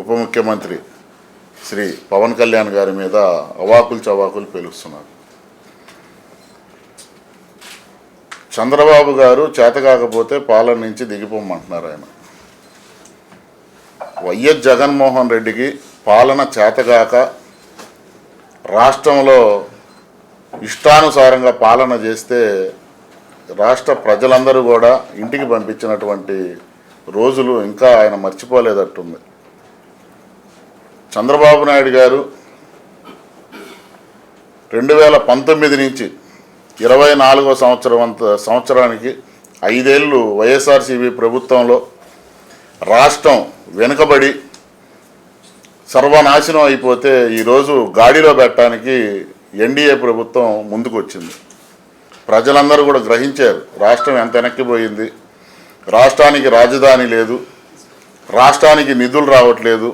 ఉప ముఖ్యమంత్రి శ్రీ పవన్ కళ్యాణ్ గారి మీద అవాకులు చవాకులు పేలుస్తున్నారు. చంద్రబాబు గారు చేతకాకపోతే పాలన నుంచి దిగిపోమంటున్నారు ఆయన. వైఎస్ జగన్మోహన్ రెడ్డికి పాలన చేతగాక రాష్ట్రంలో ఇష్టానుసారంగా పాలన చేస్తే రాష్ట్ర ప్రజలందరూ కూడా ఇంటికి పంపించినటువంటి రోజులు ఇంకా ఆయన మర్చిపోలేదట్టుంది. చంద్రబాబు నాయుడు గారు రెండు వేల పంతొమ్మిది నుంచి ఇరవై నాలుగో సంవత్సరం అంత సంవత్సరానికి ఐదేళ్ళు వైఎస్ఆర్సీపీ ప్రభుత్వంలో రాష్ట్రం వెనుకబడి సర్వనాశనం అయిపోతే ఈరోజు గాడిలో పెట్టడానికి ఎన్డీఏ ప్రభుత్వం ముందుకొచ్చింది. ప్రజలందరూ కూడా గ్రహించారు రాష్ట్రం ఎంత వెనక్కిపోయింది రాష్ట్రానికి రాజధాని లేదు రాష్ట్రానికి నిధులు రావట్లేదు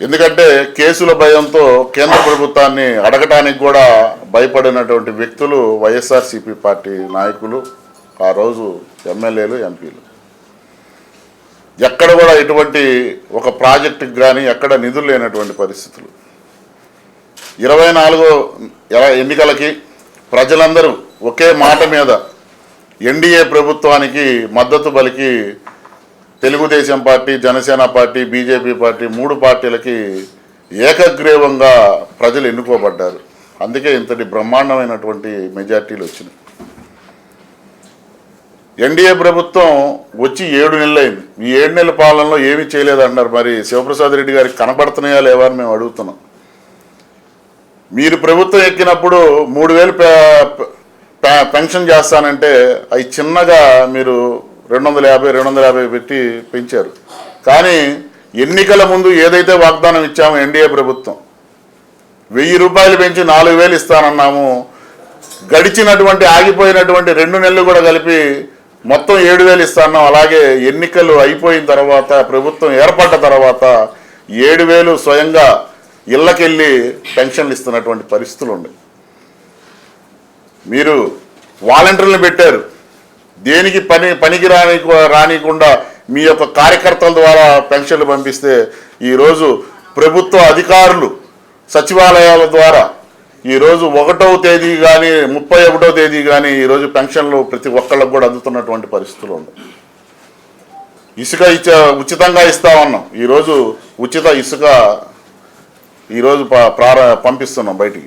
ఎందుకంటే కేసుల భయంతో కేంద్ర ప్రభుత్వాన్ని అడగటానికి కూడా భయపడినటువంటి వ్యక్తులు వైఎస్ఆర్సీపీ పార్టీ నాయకులు ఆ రోజు ఎమ్మెల్యేలు ఎంపీలు. ఎక్కడ కూడా ఎటువంటి ఒక ప్రాజెక్టుకి కానీ ఎక్కడ నిధులు లేనటువంటి పరిస్థితులు. ఇరవై నాలుగో ఎన్నికలకి ప్రజలందరూ ఒకే మాట మీద ఎన్డీఏ ప్రభుత్వానికి మద్దతు బలికి Telugu Desam party Janasena party BJP party మూడు పార్టీలకి ఏకగ్రీవంగా ప్రజలు ఎన్నుకోబడ్డారు. అందుకే ఇంతటి బ్రహ్మాండమైనటువంటి మెజార్టీలు వచ్చినాయి. ఎన్డీఏ ప్రభుత్వం వచ్చి ఏడు నెలలైంది. ఈ ఏడు నెలల పాలనలో ఏమీ చేయలేదన్నారు మరి శివప్రసాద్ రెడ్డి గారికి కనబడుతున్నాయా లేవా అని మేము అడుగుతున్నాం. మీరు ప్రభుత్వం ఎక్కినప్పుడు మూడు వేలు పెన్షన్ చేస్తానంటే అవి చిన్నగా మీరు రెండు వందల యాభై రెండు వందల యాభై పెట్టి పెంచారు. కానీ ఎన్నికల ముందు ఏదైతే వాగ్దానం ఇచ్చామో ఎన్డీఏ ప్రభుత్వం వెయ్యి రూపాయలు పెంచి నాలుగు వేలు ఇస్తానన్నాము. గడిచినటువంటి ఆగిపోయినటువంటి రెండు నెలలు కూడా కలిపి మొత్తం ఏడు వేలు ఇస్తాన్నాం. అలాగే ఎన్నికలు అయిపోయిన తర్వాత ప్రభుత్వం ఏర్పడ్డ తర్వాత ఏడు వేలు స్వయంగా ఇళ్ళకెళ్ళి పెన్షన్లు ఇస్తున్నటువంటి పరిస్థితులు ఉన్నాయి. మీరు వాలంటీర్లను పెట్టారు. దేనికి పని పనికి రాని రానికుండా మీ యొక్క కార్యకర్తల ద్వారా పెన్షన్లు పంపిస్తే ఈరోజు ప్రభుత్వ అధికారులు సచివాలయాల ద్వారా ఈరోజు ఒకటవ తేదీ కానీ ముప్పై ఒకటో తేదీ కానీ ఈరోజు పెన్షన్లు ప్రతి ఒక్కళ్ళకు కూడా అందుతున్నటువంటి పరిస్థితులు ఉన్నాయి. ఇసుక ఇచ్చ ఉచితంగా ఇస్తా ఉన్నాం. ఈరోజు ఉచిత ఇసుక ఈరోజు ప- ప్రార పంపిస్తున్నాం బయటికి.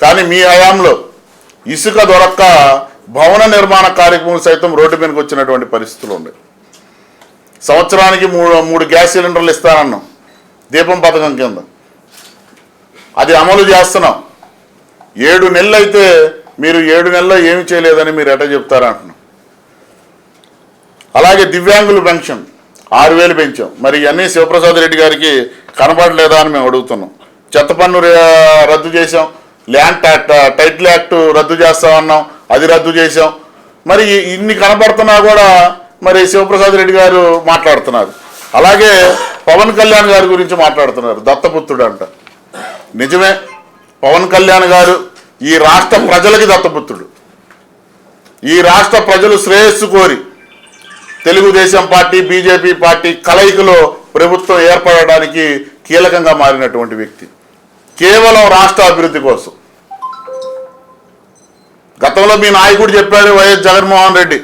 కానీ మీ హయాంలో ఇసుక దొరక్క భవన నిర్మాణ కార్యక్రమం సైతం రోడ్డు మీదకి వచ్చినటువంటి పరిస్థితులు ఉన్నాయి. సంవత్సరానికి మూడు మూడు గ్యాస్ సిలిండర్లు ఇస్తానన్నాం. దీపం పథకం కింద. అది అమలు చేస్తున్నాం. ఏడు నెలలు అయితే మీరు ఏడు నెలల్లో ఏమి చేయలేదని మీరు ఎట చెప్తారంటున్నాం అలాగే దివ్యాంగుల పెన్షన్ ఆరు వేలు పెంచాం. మరి ఇవన్నీ శివప్రసాద్ రెడ్డి గారికి కనపడలేదా అని మేము అడుగుతున్నాం. చెత్త పన్ను రద్దు చేసాం ల్యాండ్ టైటిల్ యాక్ట్ రద్దు చేస్తామన్నాం. అది రద్దు చేసాం మరి ఇన్ని కనపడుతున్నా కూడా మరి శివప్రసాద్ రెడ్డి గారు మాట్లాడుతున్నారు. అలాగే పవన్ కళ్యాణ్ గారి గురించి మాట్లాడుతున్నారు. దత్తపుత్రుడు అంట. నిజమే పవన్ కళ్యాణ్ గారు ఈ రాష్ట్ర ప్రజలకి దత్తపుత్రుడు. ఈ రాష్ట్ర ప్రజలు శ్రేయస్సు కోరి తెలుగుదేశం పార్టీ బీజేపీ పార్టీ కలయికలో ప్రభుత్వం ఏర్పడడానికి కీలకంగా మారినటువంటి వ్యక్తి. కేవలం రాష్ట్ర అభివృద్ధి కోసం. గతంలో మీ నాయకుడు చెప్పాడు వైఎస్ జగన్మోహన్ రెడ్డి.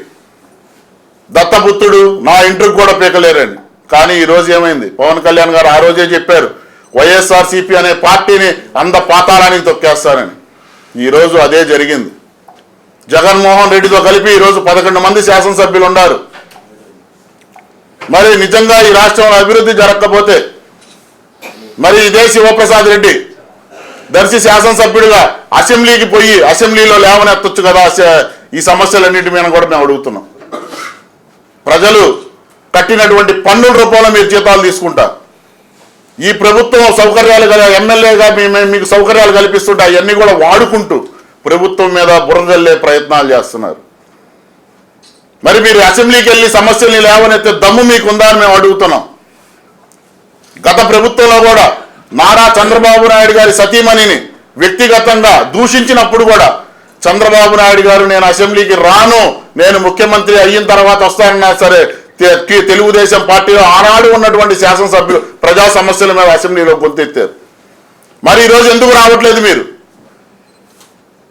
దత్తపుత్రుడు నా ఇంటికి కూడా పీకలేరని కానీ ఈరోజు ఏమైంది? పవన్ కళ్యాణ్ గారు ఆ రోజే చెప్పారు వైఎస్ఆర్సీపీ అనే పార్టీని అంద పాతాళానికి తొక్కేస్తారని ఈరోజు అదే జరిగింది. జగన్మోహన్ రెడ్డితో కలిపి ఈరోజు పదకొండు మంది శాసనసభ్యులు ఉన్నారు. మరి నిజంగా ఈ రాష్ట్రంలో అభివృద్ధి జరగకపోతే మరి ఇదే శివప్రసాద్ రెడ్డి దర్శి శాసనసభ్యుడిగా అసెంబ్లీకి పోయి అసెంబ్లీలో లేవనెత్తొచ్చు కదా ఈ సమస్యలన్నింటి మీద కూడా మేము అడుగుతున్నాం. ప్రజలు కట్టినటువంటి పన్నుల రూపంలో మీరు జీతాలు తీసుకుంటారు ఈ ప్రభుత్వం సౌకర్యాలు గల ఎమ్మెల్యేగా మీకు సౌకర్యాలు కల్పిస్తుంటే అవన్నీ కూడా వాడుకుంటూ ప్రభుత్వం మీద బురదల్లే ప్రయత్నాలు చేస్తున్నారు. మరి మీరు అసెంబ్లీకి వెళ్ళి సమస్యల్ని లేవనెత్తే దమ్ము మీకు ఉందా అని మేము అడుగుతున్నాం. గత ప్రభుత్వంలో కూడా నారా చంద్రబాబు నాయుడు గారి సతీమణిని వ్యక్తిగతంగా దూషించినప్పుడు కూడా చంద్రబాబు నాయుడు గారు నేను అసెంబ్లీకి రాను నేను ముఖ్యమంత్రి అయిన తర్వాత వస్తానన్నా సరే తెలుగుదేశం పార్టీలో ఆనాడు ఉన్నటువంటి శాసనసభ్యులు ప్రజా సమస్యల మీద అసెంబ్లీలో గొంతెత్తారు. మరి ఈరోజు ఎందుకు రావట్లేదు మీరు?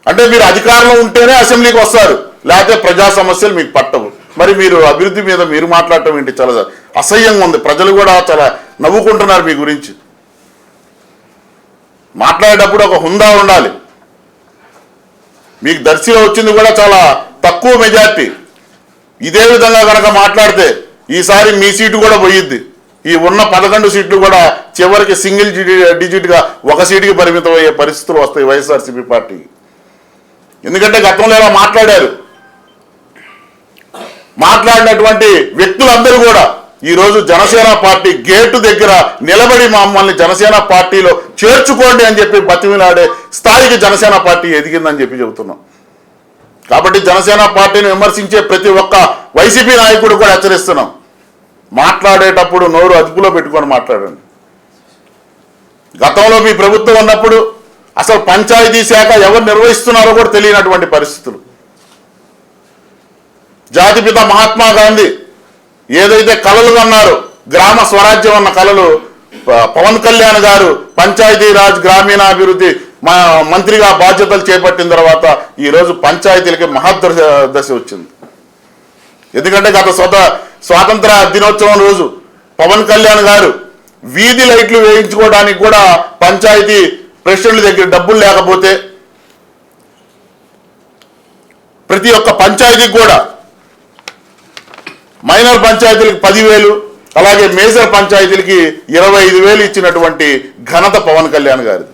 అంటే మీరు అధికారంలో ఉంటేనే అసెంబ్లీకి వస్తారు లేకపోతే ప్రజా సమస్యలు మీకు పట్టవు. మరి మీరు అభివృద్ధి మీద మీరు మాట్లాడటం ఏంటి? చాలా అసహ్యంగా ఉంది. ప్రజలు కూడా చాలా నవ్వుకుంటున్నారు మీ గురించి. మాట్లాడేటప్పుడు ఒక హుందా ఉండాలి. మీకు దర్శిలో వచ్చింది కూడా చాలా తక్కువ మెజార్టీ. ఇదే విధంగా కనుక మాట్లాడితే ఈసారి మీ సీటు కూడా పోయిద్ది. ఈ ఉన్న పదకొండు సీట్లు కూడా చివరికి సింగిల్ డిజిట్గా ఒక సీటుకి పరిమితం అయ్యే పరిస్థితులు వస్తాయి వైఎస్ఆర్సీపీ పార్టీకి ఎందుకంటే గతంలో ఇలా మాట్లాడారు. మాట్లాడినటువంటి వ్యక్తులందరూ కూడా ఈరోజు జనసేన పార్టీ గేటు దగ్గర నిలబడి మమ్మల్ని జనసేన పార్టీలో చేర్చుకోండి అని చెప్పి బతిమిలాడే స్థాయికి జనసేన పార్టీ ఎదిగిందని చెప్పి చెబుతున్నాం. కాబట్టి జనసేన పార్టీని విమర్శించే ప్రతి ఒక్క వైసీపీ నాయకుడు కూడా హెచ్చరిస్తున్నాం. మాట్లాడేటప్పుడు నోరు అదుపులో పెట్టుకొని మాట్లాడండి. గతంలో మీ ప్రభుత్వం ఉన్నప్పుడు అసలు పంచాయతీ శాఖ ఎవరు నిర్వహిస్తున్నారో కూడా తెలియనటువంటి పరిస్థితులు. జాతిపిత మహాత్మా గాంధీ ఏదైతే కళలు అన్నారు గ్రామ స్వరాజ్యం అన్న కళలు పవన్ కళ్యాణ్ గారు పంచాయతీరాజ్ గ్రామీణాభివృద్ధి మంత్రిగా బాధ్యతలు చేపట్టిన తర్వాత ఈరోజు పంచాయతీలకి మహద్దశ దశ వచ్చింది. ఎందుకంటే గత స్వత స్వాతంత్ర దినోత్సవం రోజు పవన్ కళ్యాణ్ గారు వీధి లైట్లు వేయించుకోవడానికి కూడా పంచాయతీ ప్రెసిడెంట్ల దగ్గర డబ్బులు లేకపోతే ప్రతి ఒక్క పంచాయతీకి కూడా మైనర్ పంచాయతీలకు పదివేలు అలాగే మేజర్ పంచాయతీలకి ఇరవై ఐదు వేలు ఇచ్చినటువంటి ఘనత పవన్ కళ్యాణ్ గారిది.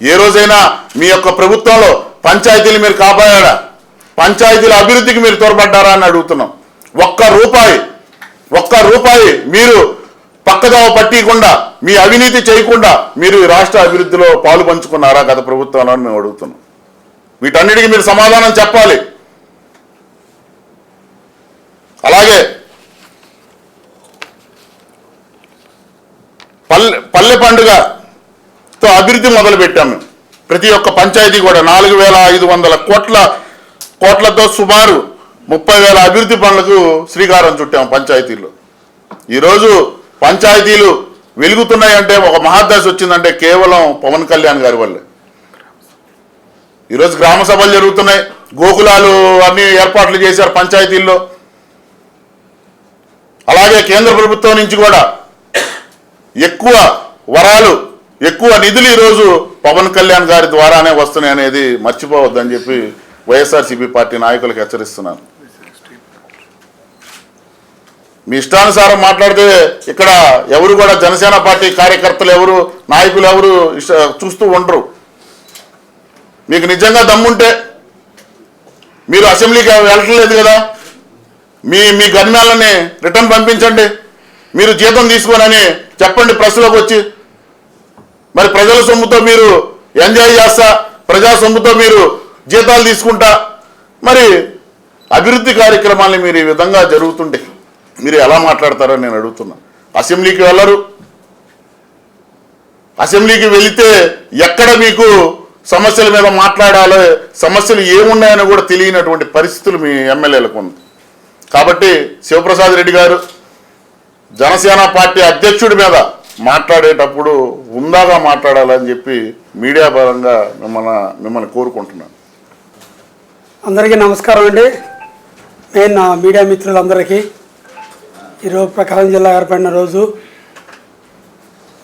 ఏ రోజైనా మీ యొక్క ప్రభుత్వంలో పంచాయతీలు మీరు కాపాడా పంచాయతీల అభివృద్ధికి మీరు తోడ్పడ్డారా అని అడుగుతున్నాం. ఒక్క రూపాయి ఒక్క రూపాయి మీరు పక్కదావ పట్టియకుండా మీ అవినీతి చేయకుండా మీరు ఈ రాష్ట్ర అభివృద్ధిలో పాలు పంచుకున్నారా గత ప్రభుత్వంలో మేము అడుగుతున్నాం. వీటన్నిటికీ మీరు సమాధానం చెప్పాలి. అలాగే పల్లె పల్లె పండుగతో అభివృద్ధి మొదలుపెట్టాము. ప్రతి ఒక్క పంచాయతీ కూడా నాలుగు వేల ఐదు వందల కోట్ల కోట్లతో సుమారు ముప్పై వేల అభివృద్ధి పనులకు శ్రీకారం చుట్టాము పంచాయతీలు ఈరోజు పంచాయతీలు వెలుగుతున్నాయంటే ఒక మహాదశ వచ్చిందంటే కేవలం పవన్ కళ్యాణ్ గారి వల్లే. ఈరోజు గ్రామ సభలు జరుగుతున్నాయి గోకులాలు అన్ని ఏర్పాట్లు చేశారు పంచాయతీల్లో. అలాగే కేంద్ర ప్రభుత్వం నుంచి కూడా ఎక్కువ వరాలు ఎక్కువ నిధులు ఈరోజు పవన్ కళ్యాణ్ గారి ద్వారానే వస్తున్నాయి అనేది మర్చిపోవద్దని చెప్పి వైఎస్ఆర్సీపీ పార్టీ నాయకులకు హెచ్చరిస్తున్నాను. మీ ఇష్టానుసారం మాట్లాడితే ఇక్కడ ఎవరు కూడా జనసేన పార్టీ కార్యకర్తలు ఎవరు నాయకులు ఎవరు ఇష్ట చూస్తూ ఉండరు. మీకు నిజంగా దమ్ముంటే మీరు అసెంబ్లీకి వెళ్ళట్లేదు కదా? మీ మీ గన్మ్యాలని రిటర్న్ పంపించండి. మీరు జీతం తీసుకోనని చెప్పండి ప్రశ్నలకు వచ్చి. మరి ప్రజల సొమ్ముతో మీరు ఎంజాయ్ చేస్తా ప్రజా సొమ్ముతో మీరు జీతాలు తీసుకుంటా. మరి అభివృద్ధి కార్యక్రమాల్ని మీరు ఈ విధంగా జరుగుతుంటే మీరు ఎలా మాట్లాడతారని నేను అడుగుతున్నా. అసెంబ్లీకి వెళ్ళరు. అసెంబ్లీకి వెళితే ఎక్కడ మీకు సమస్యల మీద మాట్లాడాలో సమస్యలు ఏమున్నాయని కూడా తెలియనటువంటి పరిస్థితులు మీ ఎమ్మెల్యేలకు ఉంది. కాబట్టి శివప్రసాద్ రెడ్డి గారు జనసేన పార్టీ అధ్యక్షుడి మీద మాట్లాడేటప్పుడు ఉందాగా మాట్లాడాలని చెప్పి మీడియా పరంగా మిమ్మల్ని మిమ్మల్ని కోరుకుంటున్నాను. అందరికీ నమస్కారం అండి. నేను నా మీడియా మిత్రులందరికీ ఈరోజు ప్రకాశం జిల్లా ఏర్పడిన రోజు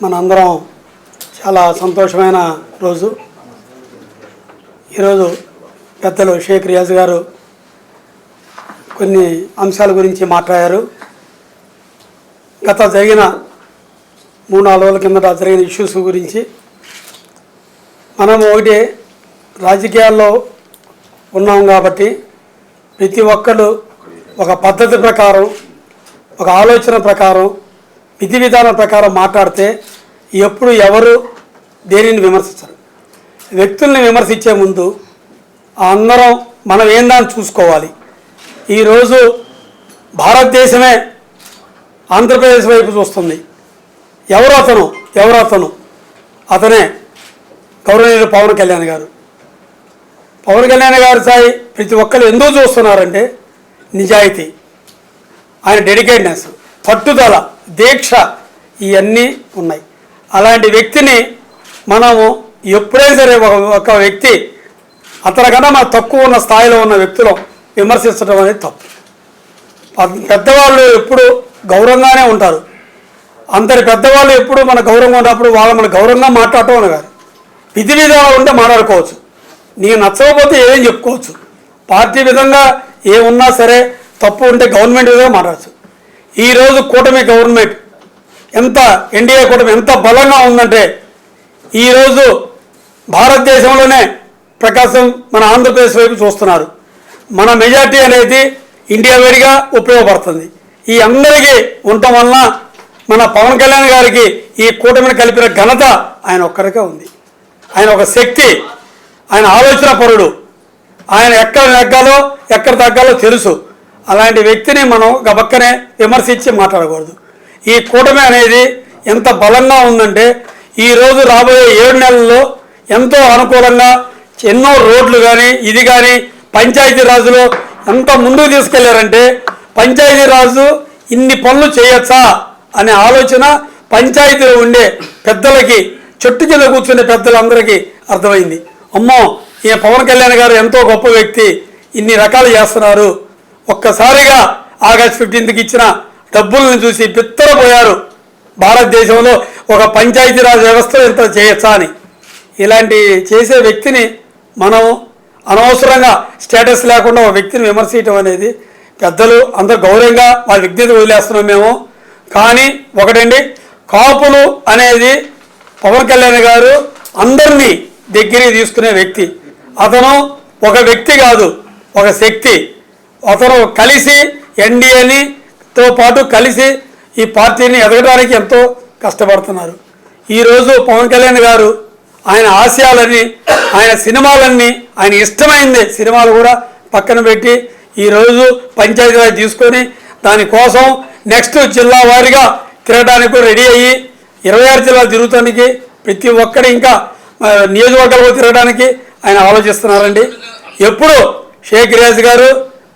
మన అందరం చాలా సంతోషమైన రోజు. ఈరోజు పెద్దలు షేక్ రియాజ్ గారు కొన్ని అంశాల గురించి మాట్లాడారు. గత జరిగిన మూడు నాలుగు రోజుల కిందట జరిగిన ఇష్యూస్ గురించి మనం ఒకటి రాజకీయాల్లో ఉన్నాం కాబట్టి ప్రతి ఒక్కరు ఒక పద్ధతి ప్రకారం ఒక ఆలోచన ప్రకారం విధి విధానం ప్రకారం మాట్లాడితే ఎప్పుడు ఎవరు దేనిని విమర్శించరు. వ్యక్తుల్ని విమర్శించే ముందు అందరం మనం ఏందని చూసుకోవాలి. ఈరోజు భారతదేశమే ఆంధ్రప్రదేశ్ వైపు చూస్తుంది. ఎవరు అతను? ఎవరు అతను? అతనే గౌరవనీయులు పవన్ కళ్యాణ్ గారు. పవన్ కళ్యాణ్ గారు సాయి ప్రతి ఒక్కరు ఎందుకు చూస్తున్నారంటే నిజాయితీ ఆయన డెడికేట్నెస్ పట్టుదల దీక్ష ఇవన్నీ ఉన్నాయి. అలాంటి వ్యక్తిని మనము ఎప్పుడైనా సరే ఒక ఒక వ్యక్తి అతనికన్నా మన తక్కువ ఉన్న స్థాయిలో ఉన్న వ్యక్తులు విమర్శించడం అనేది తప్పు. పెద్దవాళ్ళు ఎప్పుడు గౌరవంగానే ఉంటారు. అందరి పెద్దవాళ్ళు ఎప్పుడు మన గౌరవంగా ఉన్నప్పుడు వాళ్ళు మన గౌరవంగా మాట్లాడటం అని కాదు విధి విధాలు ఉంటే మాట్లాడుకోవచ్చు. నీకు నచ్చకపోతే ఏం చెప్పుకోవచ్చు. పార్టీ విధంగా ఏమున్నా సరే తప్పు ఉంటే గవర్నమెంట్ విధంగా మాట్లాడచ్చు. ఈరోజు కూటమి గవర్నమెంట్ ఎంత ఎన్డీఏ కూటమి ఎంత బలంగా ఉందంటే ఈరోజు భారతదేశంలోనే ప్రకాశం మన ఆంధ్రప్రదేశ్ వైపు చూస్తున్నారు. మన మెజార్టీ అనేది ఇండియా వేడిగా ఉపయోగపడుతుంది. ఈ అందరికీ ఉండటం వలన మన పవన్ కళ్యాణ్ గారికి ఈ కూటమిని కలిపిన ఘనత ఆయన ఒక్కరికే ఉంది. ఆయన ఒక శక్తి ఆయన ఆలోచన పరుడు. ఆయన ఎక్కడ నెగ్గాలో ఎక్కడ తగ్గాలో తెలుసు. అలాంటి వ్యక్తిని మనం గబక్కనే విమర్శించి మాట్లాడకూడదు. ఈ కూటమి అనేది ఎంత బలంగా ఉందంటే ఈరోజు రాబోయే ఏడు నెలల్లో ఎంతో అనుకూలంగా ఎన్నో రోడ్లు కానీ ఇది కానీ పంచాయతీ రాజులో ఎంత ముందుకు తీసుకెళ్ళారంటే పంచాయతీ రాజు ఇన్ని పనులు చేయొచ్చా అనే ఆలోచన పంచాయతీలో ఉండే పెద్దలకి చెట్టు కింద కూర్చునే పెద్దలందరికీ అర్థమైంది. అమ్మో ఈయన పవన్ కళ్యాణ్ గారు ఎంతో గొప్ప వ్యక్తి ఇన్ని రకాలు చేస్తున్నారు. ఒక్కసారిగా ఆగస్ట్ ఫిఫ్టీన్త్కి ఇచ్చిన డబ్బులను చూసి బిత్తరపోయారు. భారతదేశంలో ఒక పంచాయతీరాజ్ వ్యవస్థ ఎంత చేయొచ్చా అని. ఇలాంటి చేసే వ్యక్తిని మనం అనవసరంగా స్టేటస్ లేకుండా ఒక వ్యక్తిని విమర్శించడం అనేది పెద్దలు అందరు గౌరవంగా వాళ్ళ విజ్ఞత వదిలేస్తున్నాం మేము. కానీ ఒకటండి కాపులు అనేది పవన్ కళ్యాణ్ గారు అందరినీ దగ్గరికి తీసుకునే వ్యక్తి. అతను ఒక వ్యక్తి కాదు ఒక శక్తి. అతను కలిసి ఎన్డీఏని తో పాటు కలిసి ఈ పార్టీని ఎదగడానికి ఎంతో కష్టపడుతున్నారు. ఈరోజు పవన్ కళ్యాణ్ గారు ఆయన ఆశయాలన్నీ ఆయన సినిమాలన్నీ ఆయన ఇష్టమైంది. సినిమాలు కూడా పక్కన పెట్టి ఈరోజు పంచాయతీరాజ్ తీసుకొని దానికోసం నెక్స్ట్ జిల్లా వారీగా తిరగడానికి కూడా రెడీ అయ్యి ఇరవై ఆరు జిల్లాలు తిరుగుతానికి ప్రతి ఒక్కరు ఇంకా ఆ, నియోజకవర్గాలకు తిరగడానికి ఆయన ఆలోచిస్తున్నారండి. ఎప్పుడు షేక్ రియాజ్ గారు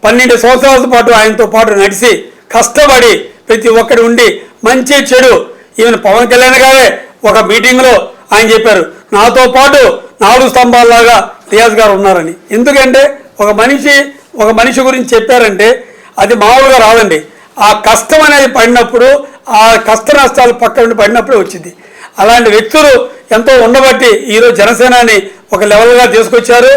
పన్నెండు సంవత్సరాల పాటు ఆయనతో పాటు నడిచి కష్టపడి ప్రతి ఒక్కడు ఉండి మంచి చెడు ఈవెన్ పవన్ కళ్యాణ్ గారే ఒక మీటింగ్లో ఆయన చెప్పారు నాతో పాటు నాలుగు స్తంభాల్లాగా రియాజ్ గారు ఉన్నారని. ఎందుకంటే ఒక మనిషి ఒక మనిషి గురించి చెప్పారంటే అది మామూలుగా రాదండి. ఆ కష్టం అనేది పడినప్పుడు ఆ కష్ట నష్టాలు పక్క నుండి పడినప్పుడే వచ్చింది. అలాంటి వ్యక్తులు ఎంతో ఉండబట్టి ఈరోజు జనసేనాని ఒక లెవెల్గా తీసుకొచ్చారు.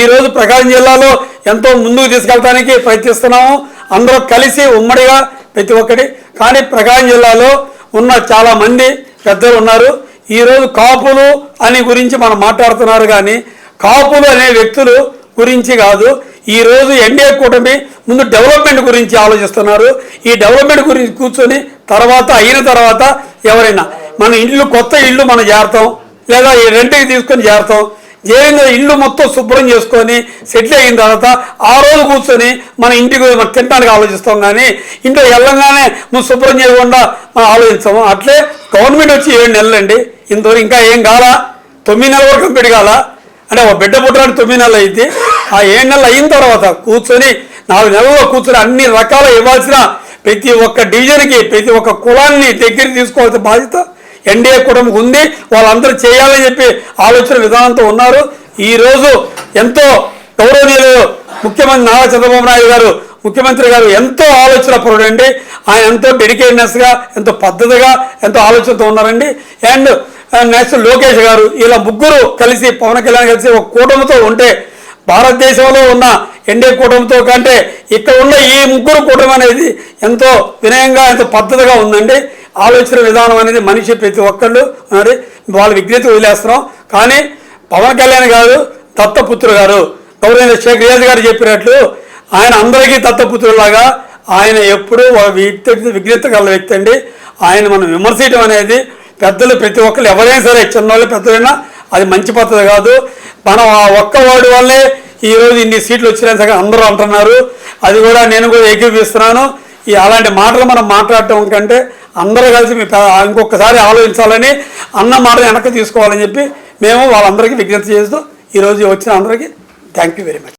ఈరోజు ప్రకాశం జిల్లాలో ఎంతో ముందుకు తీసుకెళ్ళడానికి ప్రయత్నిస్తున్నాము. అందరూ కలిసి ఉమ్మడిగా ప్రతి ఒక్కటి. కానీ ప్రకాశం జిల్లాలో ఉన్న చాలా మంది పెద్దలు ఉన్నారు. ఈరోజు కాపులు అని గురించి మనం మాట్లాడుతున్నారు కానీ కాపులు అనే వ్యక్తులు గురించి కాదు ఈరోజు ఎన్డీఏ కూటమి ముందు డెవలప్మెంట్ గురించి ఆలోచిస్తున్నారు. ఈ డెవలప్మెంట్ గురించి కూర్చొని తర్వాత అయిన తర్వాత ఎవరైనా మన ఇల్లు కొత్త ఇల్లు మనం చేరతాం లేదా ఈ రెంట్కి తీసుకొని చేరతాం ఏదైనా ఇల్లు మొత్తం శుభ్రం చేసుకొని సెటిల్ అయిన తర్వాత ఆ రోజు కూర్చొని మన ఇంటికి మనం తినడానికి ఆలోచిస్తాం కానీ ఇంట్లో వెళ్ళంగానే నువ్వు శుభ్రం చేయకుండా మనం ఆలోచిస్తాము అట్లే గవర్నమెంట్ వచ్చి ఏడు నెలలండి. ఇంతవరకు ఇంకా ఏం కాలా? తొమ్మిది నెలల వరకు కంప్లీట్ అంటే ఒక బిడ్డ పుట్టడానికి తొమ్మిది నెలలు అయితే ఆ ఏడు నెలలు అయిన తర్వాత కూర్చొని నాలుగు నెలల్లో కూర్చొని అన్ని రకాల ఇవ్వాల్సిన ప్రతి ఒక్క డివిజన్కి ప్రతి ఒక్క కులాన్ని దగ్గర తీసుకోవాల్సిన బాధ్యత ఎన్డీఏ కుటుంబం ఉంది వాళ్ళందరూ చేయాలని చెప్పి ఆలోచన విధానంతో ఉన్నారు. ఈరోజు ఎంతో గౌరవనీయులు ముఖ్యమంత్రి నారా చంద్రబాబు నాయుడు గారు ముఖ్యమంత్రి గారు ఎంతో ఆలోచన పరుడండి. ఆయన ఎంతో డెడికేటెడ్నెస్గా ఎంతో పద్ధతిగా ఎంతో ఆలోచనతో ఉన్నారండి. అండ్ నెక్స్ట్ లోకేష్ గారు ఇలా ముగ్గురు కలిసి పవన్ కళ్యాణ్ కలిసి ఒక కూటమితో ఉంటే భారతదేశంలో ఉన్న ఎన్డీ కూటమితో కంటే ఇక్కడ ఉన్న ఈ ముగ్గురు కూటమి అనేది ఎంతో వినయంగా ఎంతో పద్ధతిగా ఉందండి. ఆలోచన విధానం అనేది మనిషి ప్రతి ఒక్కళ్ళు ఉన్నారు. వాళ్ళ విజ్ఞత వదిలేస్తున్నాం. కానీ పవన్ కళ్యాణ్ గారు దత్తపుత్రుడు గారు గౌరవ షేక్ రియాజ్ గారు చెప్పినట్లు ఆయన అందరికీ దత్తపుత్రులాగా ఆయన ఎప్పుడూ వ్యక్తి విజ్ఞత గల వ్యక్తి అండి. ఆయన మనం విమర్శించడం అనేది పెద్దలు ప్రతి ఒక్కరు ఎవరైనా సరే చిన్నవాళ్ళు పెద్దలైనా అది మంచి పద్ధతి కాదు. మనం ఆ ఒక్క వార్డు వల్లే ఈరోజు ఇన్ని సీట్లు వచ్చినా సగం అందరూ అంటున్నారు. అది కూడా నేను కూడా ఏకీపిస్తున్నాను ఈ అలాంటి మాటలు మనం మాట్లాడటం కంటే అందరూ కలిసి మీ ఇంకొకసారి ఆలోచించాలని అన్న మాటలు వెనక్కి తీసుకోవాలని చెప్పి మేము వాళ్ళందరికీ విజ్ఞప్తి చేస్తూ ఈరోజు వచ్చిన అందరికీ థ్యాంక్ యూ వెరీ మచ్.